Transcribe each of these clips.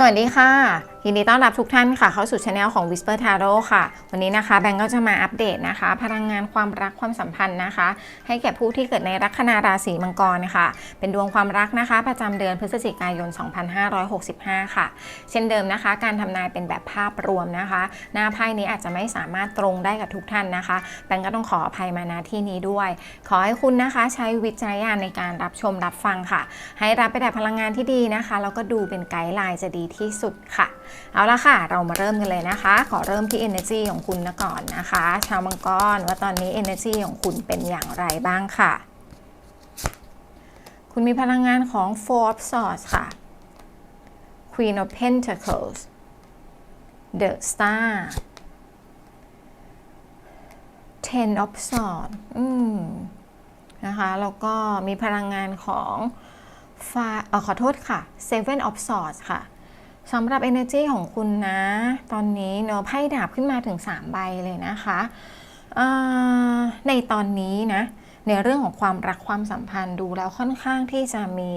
สวัสดีค่ะยินดีต้อนรับทุกท่านค่ะ เข้าสู่ช anel ของ Whisper Tarot ค่ะ วันนี้นะคะแบงก์ก็จะมาอัปเดตนะคะ พลังงานความรักความสัมพันธ์นะคะ ให้แก่ผู้ที่เกิดในลัคนาราศีมังกรค่ะ เป็นดวงความรักนะคะ ประจำเดือนพฤศจิกายน 2565 ค่ะ เช่นเดิมนะคะ การทำนายเป็นแบบภาพรวมนะคะ หน้าไพ่นี้อาจจะไม่สามารถตรงได้กับทุกท่านนะคะแบงก์ก็ต้องขออภัยมาณที่นี้ด้วย ขอให้คุณนะคะใช้วิจารณญาณในการรับชมรับฟังค่ะ ให้รับไปแต่พลังงานที่ดีนะคะแล้วก็ดูเป็นไกด์ไลน์จะดีที่สุดค่ะ เอาละค่ะ เรามาเริ่มกันเลยนะคะ ขอเริ่มที่ energy ของคุณนะก่อนนะคะ ชาวมังกรว่าตอนนี้ energy ของคุณเป็นอย่างไรบ้างค่ะ คุณมีพลังงานของ four of swords ค่ะ queen of pentacles the star ten of swords อืมนะคะแล้วก็มีพลังงานของฟ้าเออขอโทษค่ะ seven of swords ค่ะ สำหรับ energy ของคุณนะ ตอนนี้เนาะไพ่ดาบขึ้นมาถึง 3 ใบเลยนะคะในตอนนี้นะ ในเรื่องของความรักความสัมพันธ์ดูแล้วค่อนข้างที่จะมี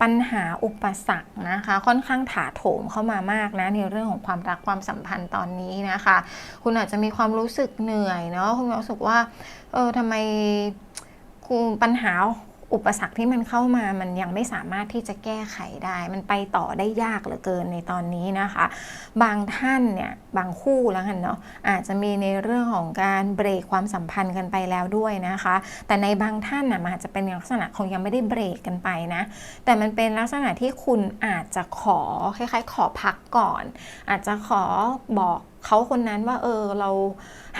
ปัญหาอุปสรรคนะคะ ค่อนข้างถาโถมเข้ามามากนะ ในเรื่องของความรักความสัมพันธ์ตอนนี้นะคะ คุณอาจจะมีความรู้สึกเหนื่อยเนาะคุณรู้สึกว่าเออทำไมคือปัญหา อุปสรรคที่มันเข้ามามันยังไม่สามารถที่จะแก้ไขได้ มันไปต่อได้ยากเหลือเกินในตอนนี้นะคะ บางท่านเนี่ยบางคู่แล้วกันเนาะอาจจะมีในเรื่องของการเบรกความสัมพันธ์กันไปแล้วด้วยนะคะ แต่ในบางท่านน่ะมันอาจจะเป็นลักษณะของยังไม่ได้เบรกกันไปนะ แต่มันเป็นลักษณะที่คุณอาจจะขอคล้ายๆ ขอพักก่อน อาจจะขอบอก เขาคนนั้นว่าเออเรา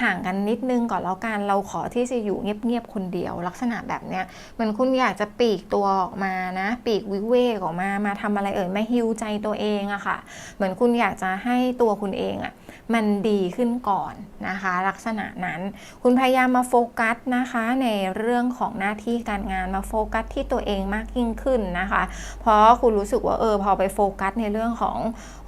ห่างกันนิดนึงก่อนแล้วกันเราขอที่จะอยู่เงียบๆคนเดียว ลักษณะแบบเนี้ยเหมือนคุณอยากจะปีกตัวออกมานะปีกวิเวกออกมามาทำอะไรเอ่ยมาฮิวใจตัวเองอะค่ะ เหมือนคุณอยากจะให้ตัวคุณเองอะ มันดีขึ้นก่อนนะคะ ลักษณะนั้น คุณพยายามมาโฟกัสนะคะในเรื่องของหน้าที่การงานมาโฟกัสที่ตัวเองมากยิ่งขึ้นนะคะ เพราะคุณรู้สึกว่าเออพอไปโฟกัสในเรื่องของ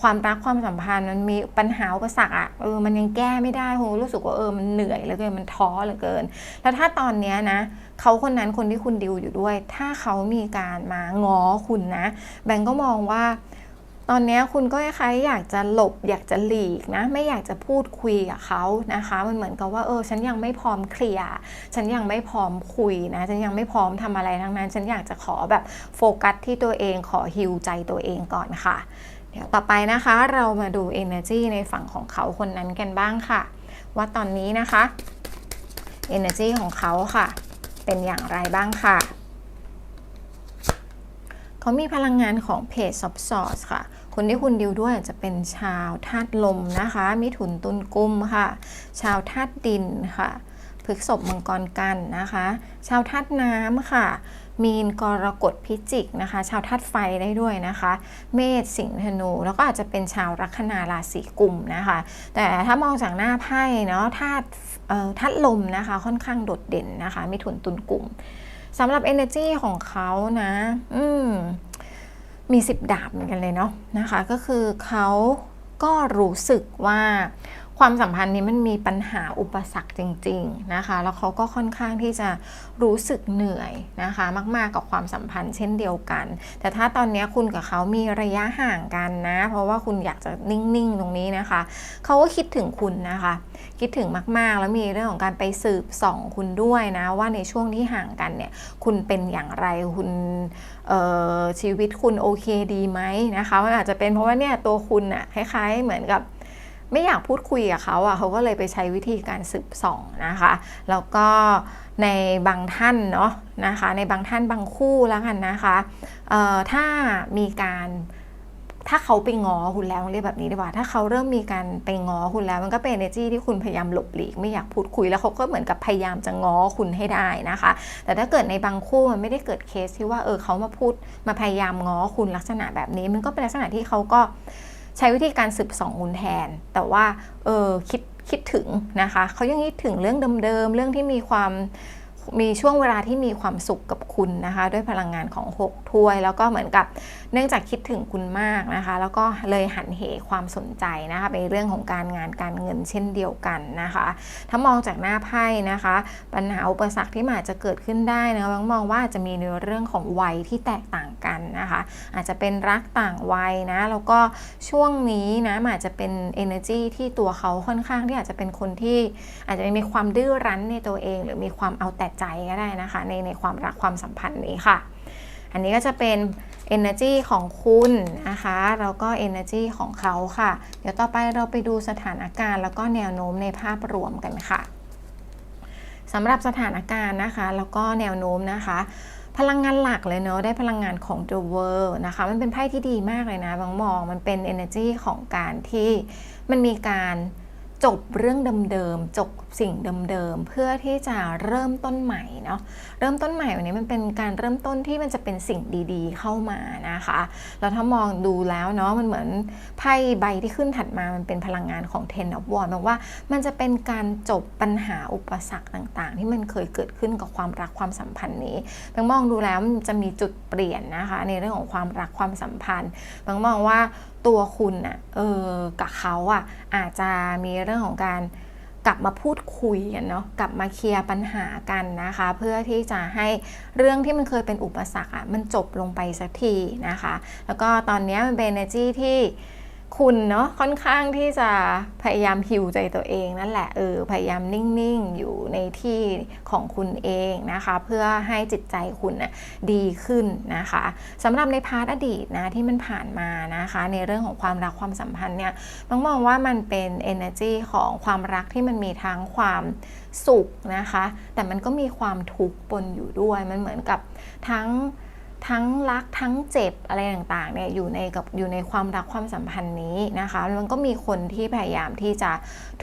ความรักความสัมพันธ์มันมีปัญหาอุปสรรคอะเออมันยังแก้ไม่ได้คุณรู้สึกว่าเออมันเหนื่อยเหลือเกินมันท้อเหลือเกิน แล้วถ้าตอนเนี้ยนะเขาคนนั้นคนที่คุณดิวอยู่ด้วย ถ้าเขามีการมาง้อคุณนะ แบงก์ก็มองว่า ตอนนี้คุณก็คล้ายๆอยากจะหลบอยากจะหลีกนะ ไม่อยากจะพูดคุยกับเขานะคะ มันเหมือนกับว่าเออ ฉันยังไม่พร้อมเคลียร์ฉันยังไม่พร้อมคุยนะ ฉันยังไม่พร้อมทำอะไรทั้งนั้น ฉันอยากจะขอแบบโฟกัสที่ตัวเองขอฮิวใจตัวเองก่อนค่ะ เดี๋ยวต่อไปนะคะ เรามาดู energy ในฝั่งของเขาคนนั้นกันบ้างค่ะ ว่าตอนนี้นะคะ energy ของเขาค่ะ เป็นอย่างไรบ้างค่ะ เขามีพลังงานของเพจ of swords ค่ะ คนที่คุณดิวด้วยจะเป็นชาวธาตุลมนะคะ มิถุนตุลกุมค่ะ ชาวธาตุดินค่ะพฤกษบมังกรกันนะคะ ชาวธาตุน้ำค่ะ มีนกรกฎพิจิกนะคะ ชาวธาตุไฟได้ด้วยนะคะ เมษสิงห์ธนู แล้วก็อาจจะเป็นชาวลัคนาราศีกุมนะคะ แต่ถ้ามองจากหน้าไพ่เนาะธาตุเอ่อธาตุลมนะคะ ค่อนข้างโดดเด่นนะคะ มิถุนตุลกุม สำหรับ energy ของเขานะ อืมมีสิบดาบเหมือนกันเลยเนาะนะคะ ก็คือเขาก็รู้สึกว่า ความสัมพันธ์นี้มันมีปัญหาอุปสรรคจริง ๆนะคะ แล้วเขาก็ค่อนข้างที่จะรู้สึกเหนื่อยนะคะ มากๆกับความสัมพันธ์เช่นเดียวกัน แต่ถ้าตอนนี้คุณกับเขามีระยะห่างกันนะ เพราะว่าคุณอยากจะนิ่งๆตรงนี้นะคะเขาก็คิดถึงคุณนะคะ คิดถึงมากๆ แล้วมีเรื่องของการไปสืบส่องคุณด้วยนะ ว่าในช่วงที่ห่างกันเนี่ยคุณเป็นอย่างไรคุณชีวิตคุณโอเคดีไหมนะคะมันอาจจะเป็นเพราะว่าเนี่ยตัวคุณอะคล้ายๆเหมือนกับ ไม่อยากพูดคุยกับเขาอะเขาก็เลยไปใช้วิธีการสืบส่องนะคะ แล้วก็ในบางท่านเนาะนะคะ ในบางท่านบางคู่แล้วกันนะคะถ้ามีการถ้าเขาไปง้อคุณแล้วเรียกแบบนี้ดีกว่า ถ้าเขาเริ่มมีการไปง้อคุณแล้ว มันก็เป็น energy ที่คุณพยายามหลบหลีกไม่อยากพูดคุยแล้วเขาก็เหมือนกับพยายามจะง้อคุณให้ได้นะคะ แต่ถ้าเกิดในบางคู่มันไม่ได้เกิดเคสที่ว่าเออเขามาพูดมาพยายามง้อคุณลักษณะแบบนี้ มันก็เป็นลักษณะที่เขาก็ ใช้วิธีการสืบสองคุณแทน แต่ว่าเออคิดคิดถึงนะคะเขายังคิดถึงเรื่องเดิมๆเรื่องที่มีความมีช่วงเวลาที่มีความสุขกับคุณนะคะ ด้วยพลังงานของ 6 ถ้วย แล้วก็เหมือนกับ นื่องจากคิดถึงคุณมากนะคะ แล้วก็เลยหันเหความสนใจนะคะไปเรื่องของการงานการเงินเช่นเดียวกันนะคะ ถ้ามองจากหน้าไพ่นะคะ ปัญหาอุปสรรคที่อาจจะเกิดขึ้นได้นะบางมองว่าอาจจะมีในเรื่องของวัยที่แตกต่างกันนะคะ อาจจะเป็นรักต่างวัยนะแล้วก็ช่วงนี้นะอาจจะเป็น energy ที่ตัวเขาค่อนข้างที่อาจจะเป็นคนที่อาจจะมีความดื้อรั้นในตัวเอง หรือมีความเอาแต่ใจก็ได้นะคะ ในในความรักความสัมพันธ์นี้ค่ะ อันนี้ก็จะเป็น energy ของคุณนะคะแล้วก็ energy ของเขาค่ะ เดี๋ยวต่อไปเราไปดูสถานการณ์ แล้วก็แนวโน้มในภาพรวมกันค่ะสำหรับสถานการณ์นะคะ แล้วก็แนวโน้มนะคะพลังงานหลักเลยเนาะได้พลังงานของ The World นะคะ มันเป็นไพ่ที่ดีมากเลยนะบางมองมันเป็น energy ของการที่มันมีการ จบเรื่องเดิมๆ จบสิ่งเดิมๆ เพื่อที่จะเริ่มต้นใหม่เนาะ เริ่มต้นใหม่วันนี้มันเป็นการเริ่มต้นที่มันจะเป็นสิ่งดีๆ เข้ามานะคะ แล้วถ้ามองดูแล้วเนาะมันเหมือนไพ่ใบที่ขึ้นถัดมามันเป็นพลังงานของ Ten of Wands แปลว่ามันจะเป็นการจบปัญหาอุปสรรคต่างๆ ที่มันเคยเกิดขึ้นกับความรักความสัมพันธ์นี้บางมองดูแล้วมันจะมีจุดเปลี่ยนนะคะ ในเรื่องของความรักความสัมพันธ์บางมองว่าตัวคุณอะ่ะเออกับเขาอะ่ะอาจจะมีเรื่องของการกลับมาพูดคุยกันเนาะกลับมาเคลียร์ปัญหากันนะคะ เพื่อที่จะให้เรื่องที่มันเคยเป็นอุปสรรคอะ่ะมันจบลงไปสักทีนะคะ แล้วก็ตอนนี้มันเป็น energy ที่ คุณเนาะค่อนข้างที่จะพยายามฮิวใจตัวเองนั่นแหละเออพยายามนิ่งๆ อยู่ในที่ของคุณเองนะคะ เพื่อให้จิตใจคุณนะดีขึ้นนะคะสำหรับในพาร์ทอดีตนะที่มันผ่านมานะคะ ในเรื่องของความรักความสัมพันธ์เนี่ยต้องมองว่ามันเป็น energy ของความรักที่มันมีทั้งความสุขนะคะ แต่มันก็มีความทุกข์ปนอยู่ด้วยมันเหมือนกับทั้ง ทั้งรักทั้งเจ็บอะไรต่างๆเนี่ยอยู่ในกับอยู่ในความรักความสัมพันธ์นี้นะคะ มันก็มีคนที่พยายามที่จะ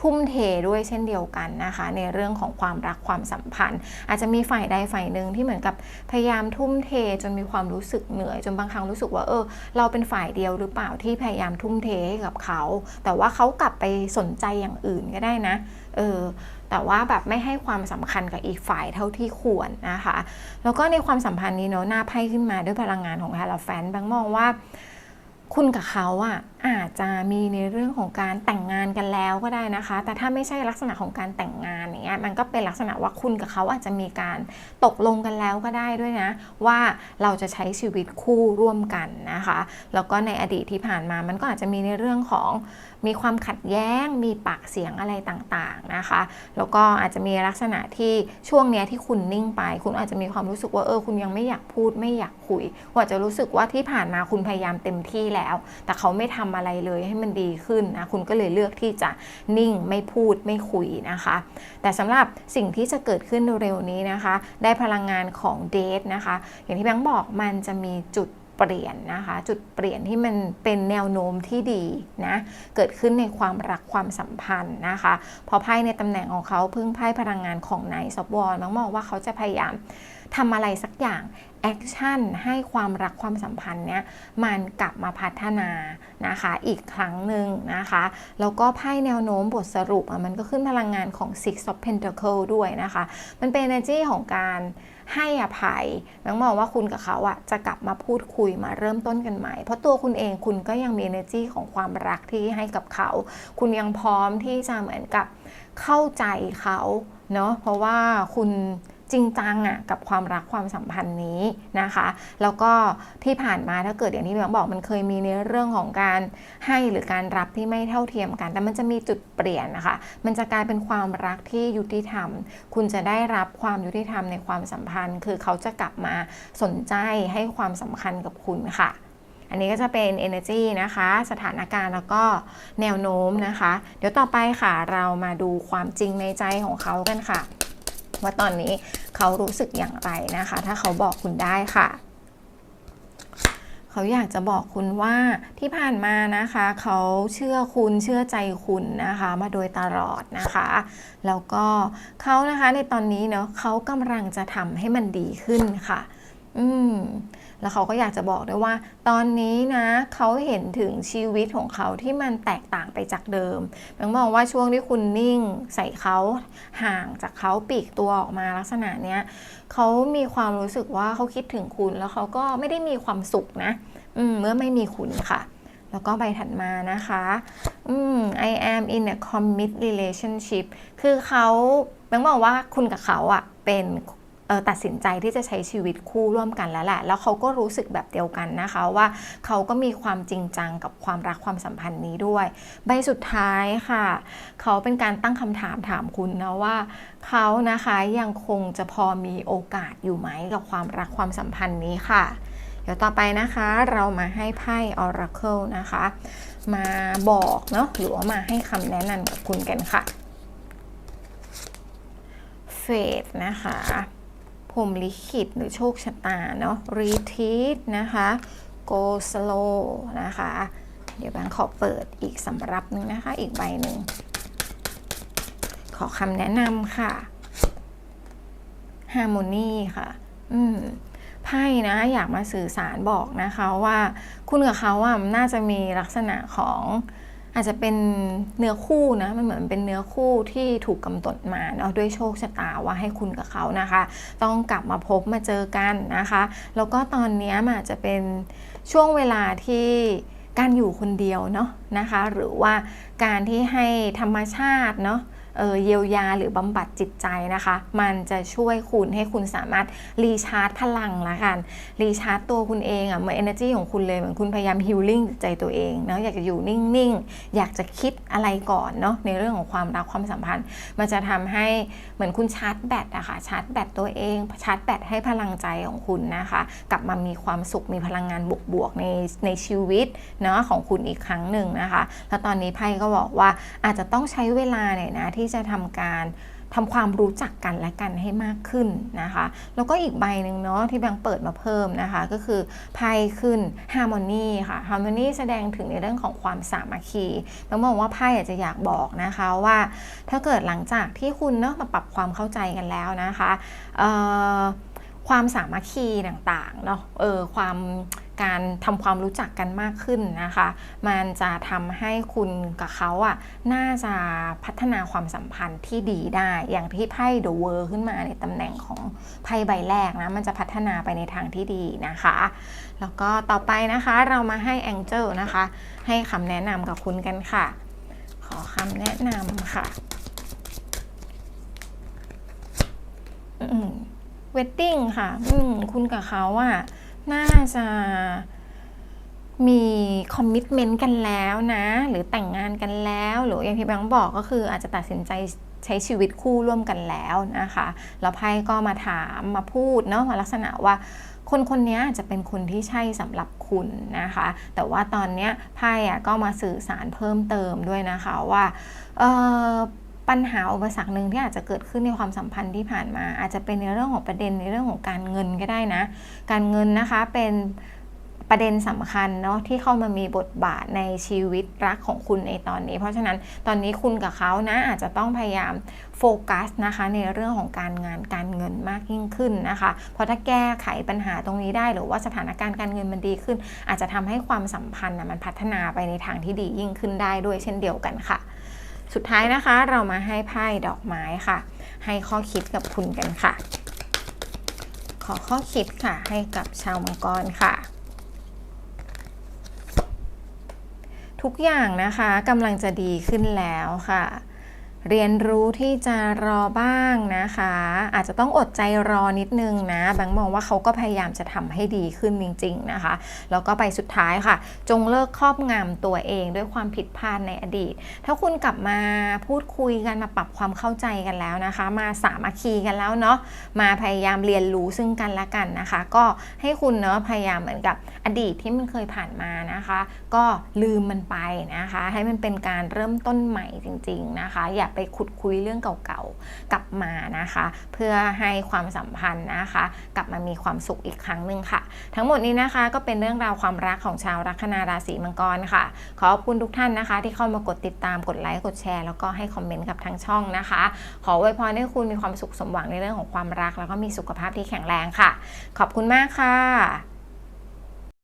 ทุ่มเทด้วยเช่นเดียวกันนะคะ ในเรื่องของความรักความสัมพันธ์ อาจจะมีฝ่ายใดฝ่ายหนึ่งที่เหมือนกับพยายามทุ่มเทจนมีความรู้สึกเหนื่อย จนบางครั้งรู้สึกว่าเออเราเป็นฝ่ายเดียวหรือเปล่าที่พยายามทุ่มเทให้กับเขา แต่ว่าเขากลับไปสนใจอย่างอื่นก็ได้นะเออ แต่ว่าแบบไม่ให้ความสำคัญกับอีกฝ่ายเท่าที่ควรนะคะ แล้วก็ในความสัมพันธ์นี้เนาะหน้าไพ่ขึ้นมาด้วยพลังงานของฮาราแฟนบางมองว่า คุณกับเขาอะ อาจจะมีในเรื่องของการแต่งงานกันแล้วก็ได้นะคะ แต่ถ้าไม่ใช่ลักษณะของการแต่งงานเนี้ยมันก็เป็นลักษณะว่าคุณกับเขาอาจจะมีการตกลงกันแล้วก็ได้ด้วยนะ ว่าเราจะใช้ชีวิตคู่ร่วมกันนะคะ แล้วก็ในอดีตที่ผ่านมามันก็อาจจะมีในเรื่องของมีความขัดแย้ง มีปากเสียงอะไรต่างๆนะคะ แล้วก็อาจจะมีลักษณะที่ช่วงเนี้ยที่คุณนิ่งไป คุณอาจจะมีความรู้สึกว่าเออคุณยังไม่อยากพูดไม่อยากคุยคุณอาจจะรู้สึกว่าที่ผ่านมาคุณพยายามเต็มที่แล้ว แต่เขาไม่ทำอะไรเลยให้มันดีขึ้นนะคุณก็เลยเลือกที่จะนิ่งไม่พูดไม่คุยนะคะ แต่สำหรับสิ่งที่จะเกิดขึ้นเร็วนี้นะคะ ได้พลังงานของเดทนะคะ อย่างที่แบงค์บอกมันจะมีจุดเปลี่ยนนะคะ จุดเปลี่ยนที่มันเป็นแนวโน้มที่ดีนะเกิดขึ้นในความรักความสัมพันธ์นะคะพอไพ่ในตำแหน่งของเขาพึ่งไพ่พลังงานของนายซอฟวอลมองว่าเขาจะพยายามทำอะไรสักอย่าง แอคชั่นให้ความรักความสัมพันธ์เนี้ยมันกลับมาพัฒนานะคะอีกครั้งหนึ่งนะคะแล้วก็ไพ่แนวโน้มบทสรุปมันก็ขึ้นพลังงานของ Six of Pentacle ด้วยนะคะ มันเป็น energy ของการให้อภัยแบงมองว่าคุณกับเขาอะจะกลับมาพูดคุยมาเริ่มต้นกันใหม่ เพราะตัวคุณเองคุณก็ยังมี energy ของความรักที่ให้กับเขา คุณยังพร้อมที่จะเหมือนกับเข้าใจเขาเนาะเพราะว่าคุณ จริงจังอะกับความรักความสัมพันธ์นี้นะคะ แล้วก็ที่ผ่านมาถ้าเกิดอย่างที่แบงบอกมันเคยมีในเรื่องของการให้หรือการรับที่ไม่เท่าเทียมกัน แต่มันจะมีจุดเปลี่ยนนะคะ มันจะกลายเป็นความรักที่ยุติธรรม คุณจะได้รับความยุติธรรมในความสัมพันธ์ คือเขาจะกลับมาสนใจให้ความสำคัญกับคุณค่ะอันนี้ก็จะเป็น energy นะคะ สถานการณ์แล้วก็แนวโน้มนะคะ เดี๋ยวต่อไปค่ะ เรามาดูความจริงในใจของเขากันค่ะ ว่าตอนนี้เขารู้สึกอย่างไรนะคะ ถ้าเขาบอกคุณได้ค่ะเขาอยากจะบอกคุณว่าที่ผ่านมานะคะ เขาเชื่อคุณเชื่อใจคุณนะคะ มาโดยตลอดนะคะ แล้วก็เขานะคะในตอนนี้เนาะเขากำลังจะทำให้มันดีขึ้นค่ะ อืมแล้วเขาก็อยากจะบอกด้วยว่า ตอนนี้นะเขาเห็นถึงชีวิตของเขาที่มันแตกต่างไปจากเดิมแบงมองว่าช่วงที่คุณนิ่งใส่เขาห่างจากเขาปีกตัวออกมาลักษณะเนี้ยเขามีความรู้สึกว่าเขาคิดถึงคุณแล้วเขาก็ไม่ได้มีความสุขนะอืมเมื่อไม่มีคุณค่ะ แล้วก็ใบถัดมานะคะอืม I am in a commit relationship คือเขาแบงค์บอกว่าคุณกับเขาอะเป็น ตัดสินใจที่จะใช้ชีวิตคู่ร่วมกันแล้วแหละ แล้วเขาก็รู้สึกแบบเดียวกันนะคะว่าเขาก็มีความจริงจังกับความรักความสัมพันธ์นี้ด้วย ใบสุดท้ายค่ะ เขาเป็นการตั้งคำถามถามคุณนะว่าเขานะคะยังคงจะพอมีโอกาสอยู่ไหมกับความรักความสัมพันธ์นี้ค่ะ เดี๋ยวต่อไปนะคะเรามาให้ไพ่ Oracle นะคะ มาบอกเนาะหรือว่ามาให้คำแนะนำกับคุณกันค่ะเฟดนะคะ ผมลิขิตหรือโชคชะตาเนาะ Retreat นะคะ Go slow นะคะ เดี๋ยวแบงขอเปิดอีกสำรับหนึงนะคะ อีกใบหนึ่ง ขอคำแนะนำค่ะ Harmony ค่ะ อืมไพ่นะอยากมาสื่อสารบอกนะคะว่า คุณกับเขาอะน่าจะมีลักษณะของ อาจจะเป็นเนื้อคู่นะมันเหมือนเป็นเนื้อคู่ที่ถูกกำหนดมาเนาะด้วยโชคชะตาว่าให้คุณกับเขานะคะ ต้องกลับมาพบมาเจอกันนะคะ แล้วก็ตอนนี้มันอาจจะเป็นช่วงเวลาที่การอยู่คนเดียวเนาะนะคะ หรือว่าการที่ให้ธรรมชาติเนาะ เยียวยาหรือบำบัดจิตใจนะคะ มันจะช่วยคุณให้คุณสามารถรีชาร์จพลังละกัน รีชาร์จตัวคุณเองอะ่ะเหมือน energy ของคุณเลย เหมือนคุณพยายามฮิลลิ่งใจตัวเองเนาะอยากจะอยู่นิ่งๆ อยากจะคิดอะไรก่อนเนาะในเรื่องของความรักความสัมพันธ์ มันจะทำให้เหมือนคุณชาร์จแบตอะค่ะชาร์จแบตตัวเอง ชาร์จแบตให้พลังใจของคุณนะคะ กลับมามีความสุขมีพลังงานบวกๆในในชีวิตเนาะของคุณอีกครั้งหนึ่งนะคะ แล้วตอนนี้ไพ่ก็บอกว่าอาจจะต้องใช้เวลาหน่อยนะที่ที่จะทำการทำความรู้จักกันและกันให้มากขึ้นนะคะ แล้วก็อีกใบหนึ่งเนาะที่แบงเปิดมาเพิ่มนะคะ ก็คือไพ่ขึ้น Harmony ค่ะ Harmony แสดงถึงในเรื่องของความสามัคคีแบงค์มองว่าไพ่อาจจะอยากบอกนะคะว่า ถ้าเกิดหลังจากที่คุณเนาะมาปรับความเข้าใจกันแล้วนะคะความสามัคคีต่างๆเนาะเออความ การทำความรู้จักกันมากขึ้นนะคะ มันจะทำให้คุณกับเขาอะ่ะน่าจะพัฒนาความสัมพันธ์ที่ดีได้ อย่างที่ไพ่ The World ขึ้นมาในตำแหน่งของไพ่ใบแรกนะ มันจะพัฒนาไปในทางที่ดีนะคะ แล้วก็ต่อไปนะคะเรามาให้ Angel นะคะ ให้คำแนะนำกับคุณกันค่ะ ขอคำแนะนำค่ะเวดดิ้งค่ะ อืมคุณกับเขาอะ น่าจะมีคอมมิชเมนต์กันแล้วนะ หรือแต่งงานกันแล้ว หรืออย่างที่แบงค์บอกก็คืออาจจะตัดสินใจใช้ชีวิตคู่ร่วมกันแล้วนะคะแล้วไพ่ก็มาถามมาพูดเนาะมาลักษณะว่าคนคนนี้จะเป็นคนที่ใช่สำหรับคุณนะคะ แต่ว่าตอนนี้ไพ่ก็มาสื่อสารเพิ่มเติมด้วยนะคะว่าเปัญหาอุปสรรคหนึ่งที่อาจจะเกิดขึ้นในความสัมพันธ์ที่ผ่านมา อาจจะเป็นในเรื่องของประเด็นในเรื่องของการเงินก็ได้นะ การเงินนะคะเป็นประเด็นสำคัญเนาะที่เข้ามามีบทบาทในชีวิตรักของคุณในตอนนี้ เพราะฉะนั้นตอนนี้คุณกับเขานะอาจจะต้องพยายามโฟกัสนะคะในเรื่องของการงานการเงินมากยิ่งขึ้นนะคะ เพราะถ้าแก้ไขปัญหาตรงนี้ได้หรือว่าสถานการณ์การเงินมันดีขึ้น อาจจะทำให้ความสัมพันธ์นะมันพัฒนาไปในทางที่ดียิ่งขึ้นได้ด้วยเช่นเดียวกันค่ะ สุดท้ายนะคะเรามาให้ไพ่ดอกไม้ค่ะ ให้ข้อคิดกับคุณกันค่ะ ขอข้อคิดค่ะให้กับชาวมังกรค่ะทุกอย่างนะคะกำลังจะดีขึ้นแล้วค่ะ เรียนรู้ที่จะรอบ้างนะคะ อาจจะต้องอดใจรอนิดนึงนะแบงค์มองว่าเขาก็พยายามจะทำให้ดีขึ้นจริง ๆ นะคะ แล้วก็ไปสุดท้ายค่ะ จงเลิกครอบงำตัวเองด้วยความผิดพลาดในอดีต ถ้าคุณกลับมาพูดคุยกันมาปรับความเข้าใจกันแล้วนะคะ มาสามัคคีกันแล้วเนาะมาพยายามเรียนรู้ซึ่งกันและกันนะคะ ก็ให้คุณเนาะพยายามเหมือนกับอดีตที่มันเคยผ่านมานะคะ ก็ลืมมันไปนะคะ ให้มันเป็นการเริ่มต้นใหม่จริง ๆนะคะ อย่าไปขุดคุยเรื่องเก่าๆกลับมานะคะ เพื่อให้ความสัมพันธ์นะคะ กลับมามีความสุขอีกครั้งหนึ่งค่ะ ทั้งหมดนี้นะคะก็เป็นเรื่องราวความรักของชาวลัคนาราศีมังกรค่ะ ขอบคุณทุกท่านนะคะ ที่เข้ามากดติดตามกดไลค์กดแชร์ แล้วก็ให้คอมเมนต์กับทางช่องนะคะ ขออวยพรให้คุณมีความสุขสมหวังในเรื่องของความรัก แล้วก็มีสุขภาพที่แข็งแรงค่ะ ขอบคุณมากค่ะ